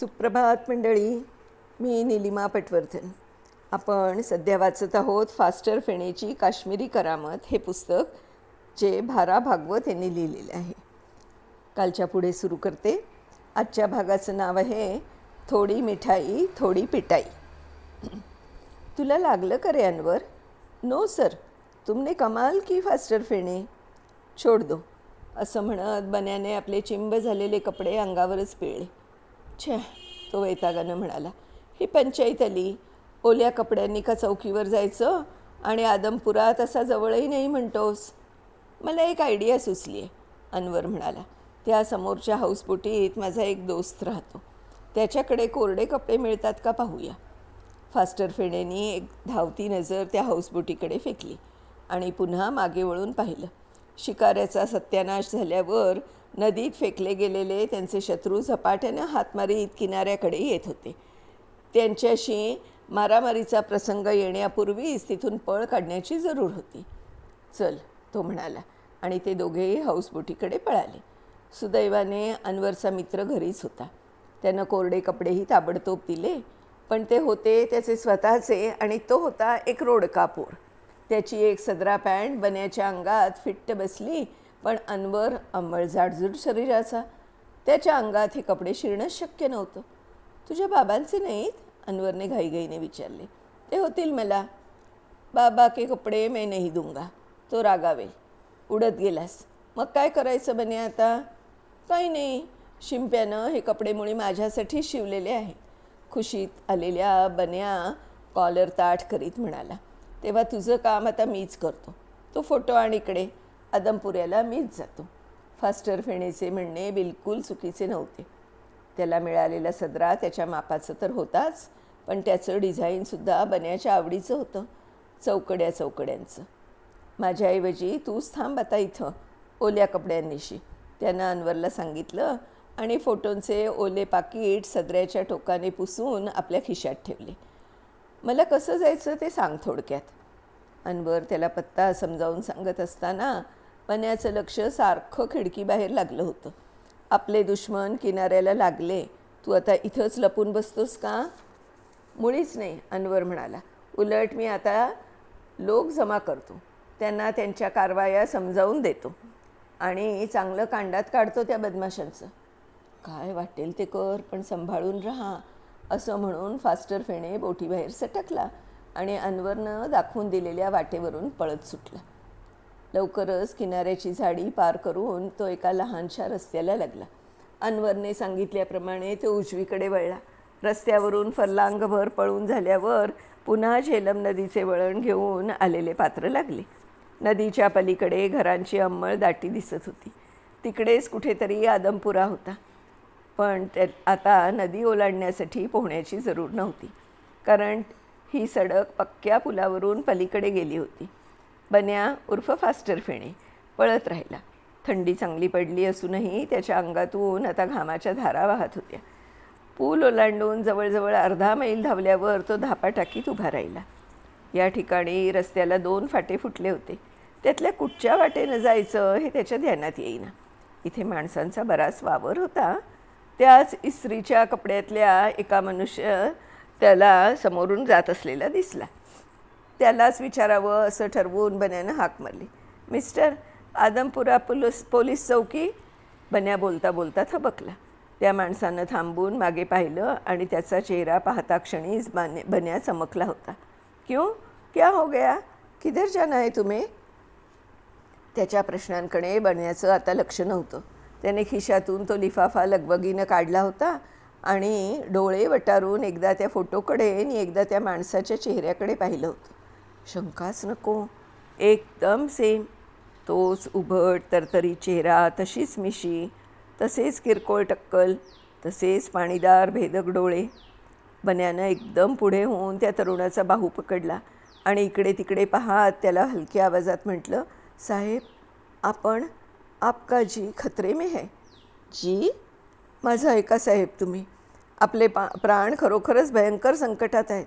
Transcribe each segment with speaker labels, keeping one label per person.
Speaker 1: सुप्रभात मंडळी. मी निलिमा पटवर्धन. आपण सध्या वाचत आहोत फास्टर फेणेची काश्मीरी करामत हे पुस्तक जे भारा भागवत यांनी लिहिलेले आहे. कालच्या पुढे सुरू करते. आजच्या भागाचं नाव आहे थोडी मिठाई थोडी पिटाई तुला लागलं का रे अनवर? No sir. तुमने कमाल की फास्टर फेणे. छोड दो. असं म्हणत बन्याने आपले चिंब झालेले कपडे अंगावरच पिळले. छे तो वैतागानं म्हणाला ही पंचायत आली. ओल्या कपड्यांनी का चौकीवर जायचं? आणि आदमपुरात असा जवळही नाही म्हणतोस. मला एक आयडिया सुचली आहे अनवर म्हणाला. त्या समोरच्या हाऊसबोटीत माझा एक दोस्त राहतो. त्याच्याकडे कोरडे कपडे मिळतात का पाहूया. फास्टर फेणेनी एक धावती नजर त्या हाऊसबोटीकडे फेकली आणि पुन्हा मागे वळून पाहिलं. शिकाऱ्याचा सत्यानाश झाल्यावर नदीत फेकले गेलेले त्यांचे शत्रू झपाट्यानं हातमारीत किनाऱ्याकडे येत होते. त्यांच्याशी मारामारीचा प्रसंग येण्यापूर्वीच तिथून पळ काढण्याची जरूर होती. चल तो म्हणाला आणि ते दोघेही हाऊसबोटीकडे पळाले. सुदैवाने अनवरचा मित्र घरीच होता. त्यानं कोरडे कपडेही ताबडतोब दिले पण ते होते त्याचे स्वतःचे आणि तो होता एक रोडकापूर त्याची एक सदरा पॅन्ट बन्याच्या अंगात फिट्ट बसली पण अनवर अंबळ जाडजूड शरीराचा. त्याच्या अंगात हे कपडे शिरणं शक्य नव्हतं. तुझ्या बाबांचे नाहीत? अनवरने घाईघाईने विचारले. ते होतील मला. बाबा के कपडे मैं नहीं दूंगा तो रागावेल. उडत गेलास. मग काय करायचं बने आता? काही नाही. शिंप्यानं हे कपडेमुळे माझ्यासाठी शिवलेले आहे. खुशीत आलेल्या बन्या कॉलर ताठ करीत म्हणाला. तेव्हा तुझं काम आता मीच करतो. तो फोटो आणि इकडे. आदमपुऱ्याला मीच जातो. फास्टर फेणेचे म्हणणे बिलकुल चुकीचे नव्हते. त्याला मिळालेला सदरा त्याच्या मापाचं तर होताच पण त्याचं डिझाईनसुद्धा बन्याच्या आवडीचं होतं. चौकड्या चौकड्यांचं. माझ्याऐवजी तूच थांब आता इथं ओल्या कपड्यांनीशी. त्यानं अनवरला सांगितलं आणि फोटोंचे ओले पाकीट सदऱ्याच्या टोकाने पुसून आपल्या खिशात ठेवले. मला कसं जायचं ते सांग थोडक्यात. अनवर त्याला पत्ता समजावून सांगत असताना पण्याचं लक्ष सारखं खिडकीबाहेर लागलं होतं. आपले दुश्मन किनाऱ्याला लागले तू आता इथंच लपून बसतोस का? मुळीच नाही अनवर म्हणाला. उलट मी आता लोक जमा करतो. त्यांना त्यांच्या कारवाया समजावून देतो. आणि चांगलं कांडात काढतो त्या बदमाशांचं. काय वाटेल ते कर पण सांभाळून राहा. असं म्हणून फास्टर फेणे बोटीबाहेर सटकला आणि अनवरनं दाखवून दिलेल्या वाटेवरून पळत सुटला. लवकरच किनाऱ्याची झाडी पार करून तो एका लहानशा रस्त्याला लागला. अनवरने सांगितल्याप्रमाणे तो उजवीकडे वळला. रस्त्यावरून फरलांगभर पळून झाल्यावर पुन्हा झेलम नदीचे वळण घेऊन आलेले पात्र लागले. नदीच्या पलीकडे घरांची अंमळ दाटी दिसत होती. तिकडेच कुठेतरी आदमपुरा होता. पण त्या आता नदी ओलांडण्यासाठी पोहण्याची जरूर नव्हती. कारण ही सडक पक्क्या पुलावरून पलीकडे गेली होती. बन्या उर्फ फास्टर फेणे पळत राहिला. थंडी चांगली पडली असूनही त्याच्या अंगातून आता घामाच्या धारा वाहत होत्या. पूल ओलांडून जवळजवळ अर्धा मैल धावल्यावर तो धापा टाकीत उभा राहिला. या ठिकाणी रस्त्याला दोन फाटे फुटले होते. त्यातल्या कुठच्या वाटेनं जायचं हे त्याच्या ध्यानात येईना. इथे माणसांचा बराच वावर होता. त्याच इस्त्रीच्या कपड्यातल्या एका मनुष्य त्याला समोरून जात असलेला दिसला. त्यालाच विचारावं असं ठरवून बन्यानं हाक मारली. मिस्टर आदमपुरा पोलीस पोलीस चौकी? बन्या बोलता बोलता थबकला. त्या माणसानं थांबून मागे पाहिलं आणि त्याचा चेहरा पाहता क्षणीच बाने बन्या चमकला होता. क्यों? क्या हो गया? किधर जाना आहे तुम्ही? त्याच्या प्रश्नांकडे बन्याचं आता लक्ष नव्हतं. त्याने खिशातून तो लिफाफा लगबगीनं काढला होता आणि डोळे वटारून एकदा त्या फोटोकडे आणि एकदा त्या माणसाच्या चेहऱ्याकडे पाहिलं होतं. शंकाच नको. एकदम सेम तोच उभट तरतरी चेहरा तशीच मिशी तसेच किरकोळ टक्कल तसेच पाणीदार भेदक डोळे. बन्यानं एकदम पुढे होऊन त्या तरुणाचा बाहू पकडला आणि इकडे तिकडे पाहात त्याला हलक्या आवाजात म्हटलं साहेब आपण आपका जी खतरे में है। जी? माझं ऐका साहेब तुम्ही आपले पा प्राण खरोखरच भयंकर संकटात आहेत.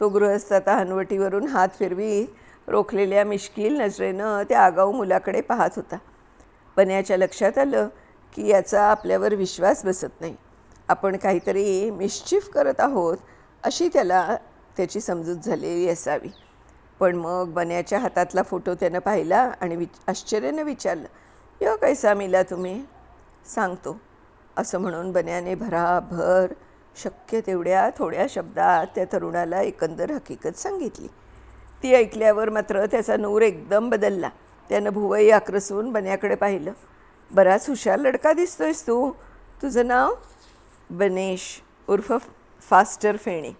Speaker 1: तो गृहस्थ आता हनवटीवरून हात फिरवी रोखलेल्या मिश्किल नजरेनं त्या आगाऊ मुलाकडे पाहत होता. बन्याच्या लक्षात आलं की याचा आपल्यावर विश्वास बसत नाही. आपण काहीतरी मिश्चिफ करत आहोत अशी त्याला त्याची समजूत झालेली असावी. पण मग बन्याच्या हातातला फोटो त्यानं पाहिला आणि विच आश्चर्यानं विचारलं यो कैसा मिला तुम्ही? सांगतो. असं म्हणून बन्याने भराभर शक्य तेवढ्या थोड्या शब्दात त्या तरुणाला एकंदर हकीकत सांगितली. ती ऐकल्यावर मात्र त्याचा नूर एकदम बदलला. त्यानं भुवई आक्रसून बन्याकडे पाहिलं. बराच हुशार लडका दिसतोयस तू. तुझं नाव? बनेश. उर्फ फास्टर फेणे.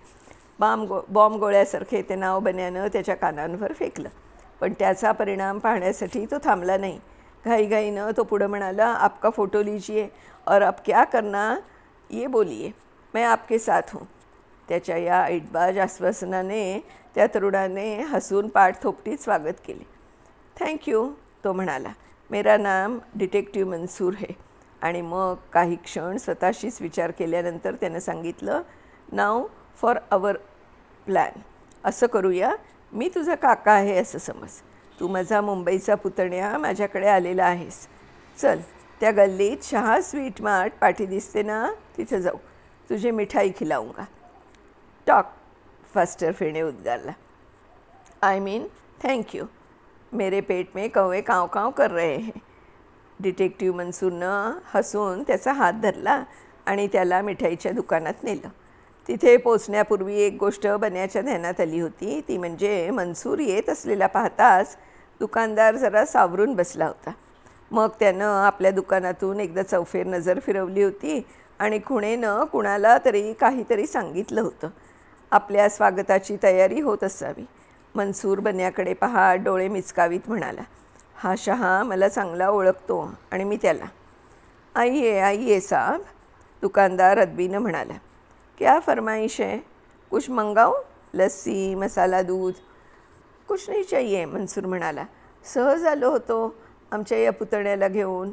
Speaker 1: बाम गो बॉम्ब गोळ्यासारखे ते नाव बन्यानं त्याच्या कानांवर फेकलं. पण त्याचा परिणाम पाहण्यासाठी तो थांबला नाही. घाईघाईनं तो पुढं म्हणाला आपका फोटो लिजिए और आप क्या करना ये बोलिए मैं आपके साथ हूँ. त्याच्या या ऐटबाज आश्वासनाने त्या तरुणाने हसून पाठ थोपटीत स्वागत केले. थँक्यू तो म्हणाला. मेरा नाम डिटेक्टिव्ह मंसूर है. आणि मग काही क्षण स्वतःशीच विचार केल्यानंतर त्यानं सांगितलं नाव फॉर अवर प्लॅन. असं करूया मी तुझा काका आहे असं समज. तू माझा मुंबईचा पुतण्या माझ्याकडे आलेला आहेस. चल त्या गल्लीत शहा स्वीट मार्ट पाठी दिसते ना तिथं जाऊ. तुझी मिठाई खिलाऊंगा टॉक फास्टर फिरणे उद्गारला. I mean thank you. मेरे पेट में कौवे काव काव कर रहे हैं. डिटेक्टिव्ह मनसूरनं हसून त्याचा हात धरला आणि त्याला मिठाईच्या दुकानात नेलं. तिथे पोचण्यापूर्वी एक गोष्ट बन्याच्या ध्यानात आली होती. ती म्हणजे मनसूर येत असलेला पाहताच दुकानदार जरा सावरून बसला होता. मग त्यानं आपल्या दुकानातून एकदा चौफेर नजर फिरवली होती आणि खुणेनं कुणाला तरी काहीतरी सांगितलं होतं. आपल्या स्वागताची तयारी होत असावी. मनसूर बन्याकडे पहा डोळे मिचकावीत म्हणाला हा शहा मला चांगला ओळखतो आणि मी त्याला. आई आहे आई आहे साहेब दुकानदार अदबीनं म्हणाला. क्या फरमाइश है? कुछ मंगाऊ लस्सी मसाला दूध। कुछ नाही चाहिये मनसूर म्हणाला। सहज आलो होतो आमच्या या पुतण्याला घेऊन.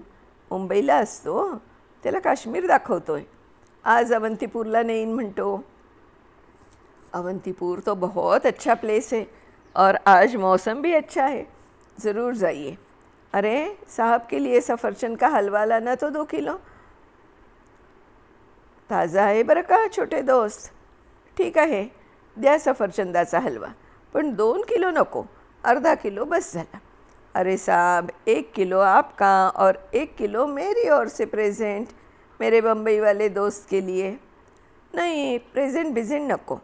Speaker 1: मुंबईला असतो? त्याला काश्मीर दाखवतोय. आज अवंतीपूरला नेईन म्हणतो. अवंतीपुर तो बहुत अच्छा प्लेस है और आज मौसम भी अच्छा है। ज़रूर जाइए। अरे साहब के लिए सफरचंद का हलवा लाना तो दो किलो। ताज़ा आहे बरं का छोटे दोस्त? ठीक आहे द्या सफरचंदाचा हलवा. पण दोन किलो नको अर्धा किलो बस झाला. अरे साहब एक किलो आपका और एक किलो मेरी ओर से प्रेजेंट मेरे बम्बई वाले दोस्त के लिए. नहीं प्रेझेंट बिझेंट नको.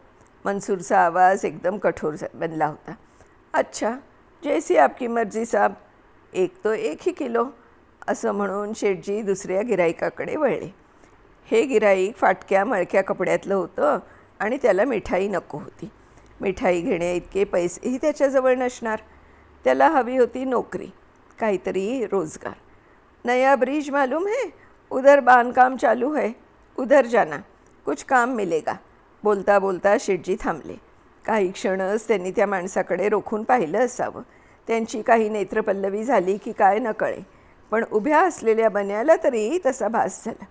Speaker 1: मंसूरचा आवाज एकदम कठोर बनला होता. अच्छा जैसी आपकी मर्जी साहब एक तो एक ही किलो. असं म्हणून शेटजी दुसऱ्या गिरायकाकडे वळले. हे गिराईक फाटक्या मळक्या कपड्यातलं होतं आणि त्याला मिठाई नको होती. मिठाई घेण्या इतके पैसेही त्याच्याजवळ नसणार. त्याला हवी होती नोकरी काहीतरी रोजगार. नया ब्रिज मालूम है? उधर बांधकाम चालू है. उधर जाना. कुछ काम मिलेगा. बोलता बोलता शेटजी थांबले. काही क्षणच त्यांनी त्या माणसाकडे रोखून पाहिलं असावं. त्यांची काही नेत्रपल्लवी झाली की काय नकळे. पण उभ्या असलेल्या बन्याला तरी तसा भास झाला.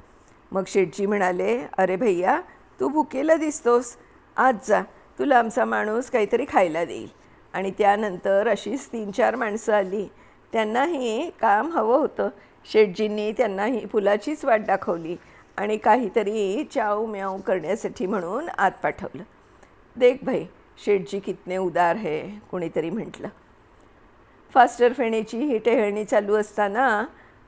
Speaker 1: मग शेठजी म्हणाले अरे भैया तू भुकेला दिसतोस. आज जा. तुला आमचा माणूस काहीतरी खायला देईल. आणि त्यानंतर अशीच तीन चार माणसं आली. त्यांनाही काम हवं होतं. शेटजींनी त्यांनाही फुलाचीच वाट दाखवली आणि काहीतरी चाव म्याव करण्यासाठी म्हणून आत पाठवलं. देख भाई शेठजी कितने उदार है कुणीतरी म्हटलं. फास्टर फेणेची ही टेहळणी चालू असताना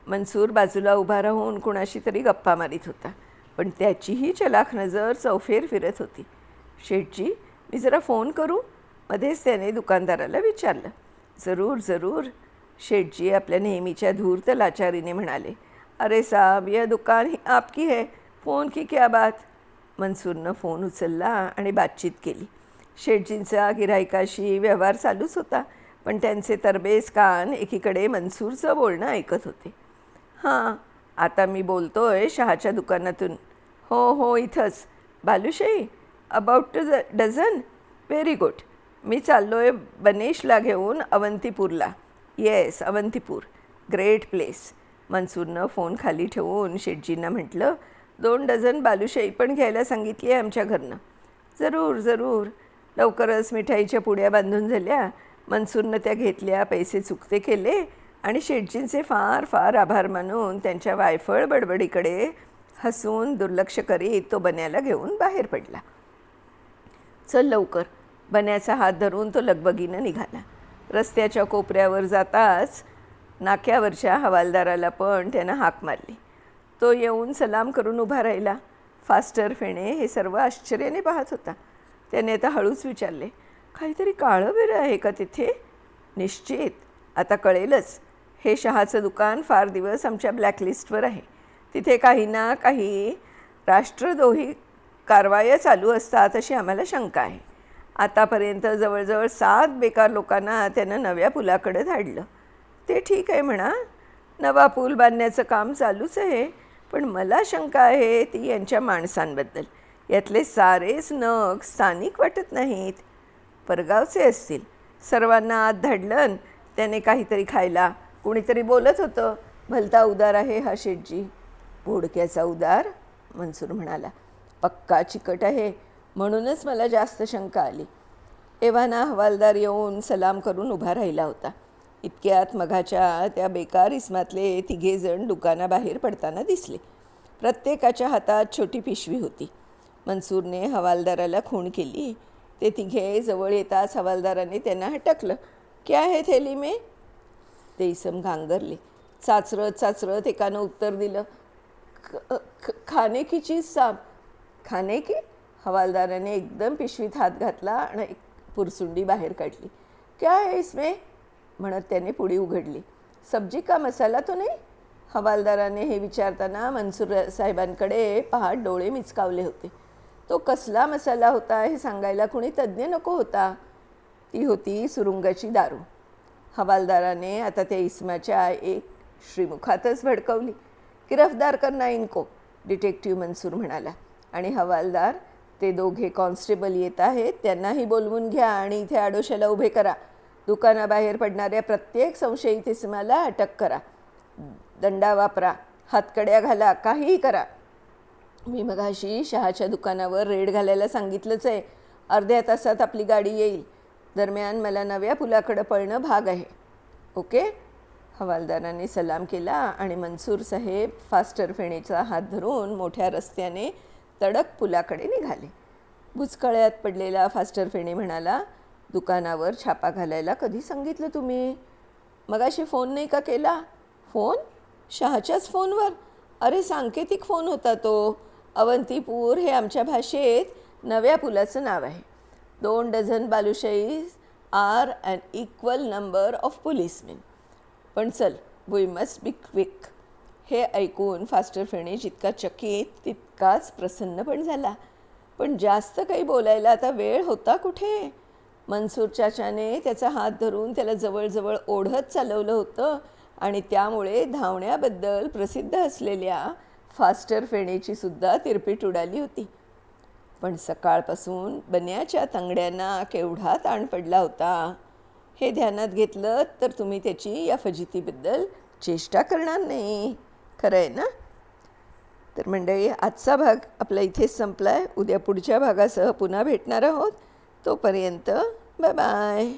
Speaker 1: मनसूर बाजूला उभा राहून कुणाशी तरी गप्पा मारीत होता. पण त्याचीही चलाख नजर चौफेर फिरत होती. शेठजी मी जरा फोन करू? मध्येच त्याने दुकानदाराला विचारलं. जरूर जरूर. शेठजी आपल्या नेहमीच्या धूर्त लाचारीने म्हणाले अरे साहब यह दुकान ही आपकी है. फोन की क्या बात? मनसूरनं फोन उचलला आणि बातचीत केली. शेठजींचा गिरायकाशी व्यवहार चालूच होता पण त्यांचे तरबेज कान एकीकडे मनसूरचं बोलणं ऐकत होते. हां. आता मी बोलतो आहे शहाच्या दुकानातून. हो हो इथंच. Balushahi about two dozen very good मी चाललो आहे बनेशला घेऊन अवंतीपूरला. येस अवंतीपूर. ग्रेट प्लेस मनसूरनं फोन खाली ठेवून शेटजींना म्हटलं दोन डझन बालुशाही पण घ्यायला सांगितली आहे आमच्या घरनं. जरूर जरूर. लवकरच मिठाईच्या पुड्या बांधून झाल्या. मनसूरनं त्या घेतल्या पैसे चुकते केले. आणि शेटजींचे फार फार आभार मानून त्यांच्या वायफळ बडबडीकडे हसून दुर्लक्ष करीत तो बन्याला घेऊन बाहेर पडला. चल लवकर. बन्याचा हात धरून तो लगबगीनं निघाला. रस्त्याच्या कोपऱ्यावर जाताच नाक्यावरच्या हवालदाराला पण त्यानं हाक मारली. तो येऊन सलाम करून उभा राहिला. फास्टर फेणे हे सर्व आश्चर्याने पाहत होता. त्याने आता हळूच विचारले काहीतरी काळं बिरं आहे का तिथे? निश्चित. आता कळेलच. हे शहाचं दुकान फार दिवस आमच्या ब्लॅकलिस्टवर आहे. तिथे काही ना काही राष्ट्रद्रोही कारवाया चालू असतात अशी आम्हाला शंका आहे. आतापर्यंत जवळजवळ सात बेकार लोकांना त्यानं नव्या पुलाकडे धाडलं. ते ठीक आहे म्हणा. नवा पूल बांधण्याचं काम चालूच आहे. पण मला शंका आहे ती यांच्या माणसांबद्दल. यातले सारेच नग स्थानिक वाटत नाहीत. परगावचे असतील. सर्वांना आत धाडलं त्याने काहीतरी खायला कुणीतरी बोलत होतं भलता उदार आहे हा शेटजी भोडक्याचा उदार? मनसूर म्हणाला. पक्का चिकट आहे. म्हणूनच मला जास्त शंका आली. एव्हाना हवालदार येऊन सलाम करून उभा राहिला होता. इतक्यात मघाच्या त्या बेकार इस्मातले तिघेजण दुकानाबाहेर पडताना दिसले. प्रत्येकाच्या हातात छोटी पिशवी होती. मनसूरने हवालदाराला खूण केली. ते तिघे जवळ येताच हवालदाराने त्यांना हटकलं. क्या आहे थैली में? ते इसम घांगरले. चाचरत चाचरत एकानं उत्तर दिलं "ख- खाने की चीज साब खाने की हवालदाराने एकदम पिशवीत हात घातला आणि एक पुरसुंडी बाहेर काढली. क्या है इसमें? म्हणत त्याने पुडी उघडली. सब्जी का मसाला तो नाही? हवालदाराने हे विचारताना मनसूर साहेबांकडे पहाट डोळे मिचकावले होते. तो कसला मसाला होता हे सांगायला कुणी तज्ज्ञ नको होता? ती होती सुरुंगाची दारू. हवालदाराने आता त्या इस्माच्या एक श्रीमुखातच भडकवली. गिरफ्तार करना इनको डिटेक्टिव्ह मनसूर म्हणाला. आणि हवालदार ते दोघे कॉन्स्टेबल येत आहेत त्यांनाही बोलवून घ्या आणि इथे आडोशाला उभे करा. दुकानाबाहेर पडणाऱ्या प्रत्येक संशयित इस्माला अटक करा. दंडा वापरा हातकड्या घाला काहीही करा. मी मगाशी शहाच्या दुकानावर रेड घालायला सांगितलंच आहे. अर्ध्या तासात आपली गाडी येईल. दरम्यान मला नव्या पुलाकडं पळणं भाग आहे. ओके? हवालदाराने सलाम केला आणि मनसूर साहेब फास्टर फेणीचा हात धरून मोठ्या रस्त्याने तडक पुलाकडे निघाले. भुचकळ्यात पडलेला फास्टर फेणी म्हणाला दुकानावर छापा घालायला कधी सांगितलं तुम्ही? मगाशी फोन नाही का केला? फोन? शहाच्याच फोनवर? अरे सांकेतिक फोन होता तो. अवंतीपूर हे आमच्या भाषेत नव्या पुलाचं नाव आहे. दोन dozen balushahis are an equal number of policemen पण चल वी मस्ट बी क्विक हे ऐकून फास्टर फेणे जितका चकित तितकाच प्रसन्न पण झाला. पण जास्त काही बोलायला आता वेळ होता कुठे? मनसूर चाचाने त्याचा हात धरून त्याला जवळजवळ ओढत चालवलं होतं आणि त्यामुळे धावण्याबद्दल प्रसिद्ध असलेल्या फास्टर फेणेची सुद्धा तिरपीट उडाली होती. पण सकाळपासून बन्याच्या तंगड्यांना केवढा ताण पडला होता? हे ध्यानात घेतलं तर तुम्ही त्याची या फजितीबद्दल चेष्टा करणार नाही. खरं आहे ना? तर मंडळी आजचा भाग आपला इथेच संपला आहे उद्या पुढच्या भागासह पुन्हा भेटणार आहोत. तोपर्यंत बाय बाय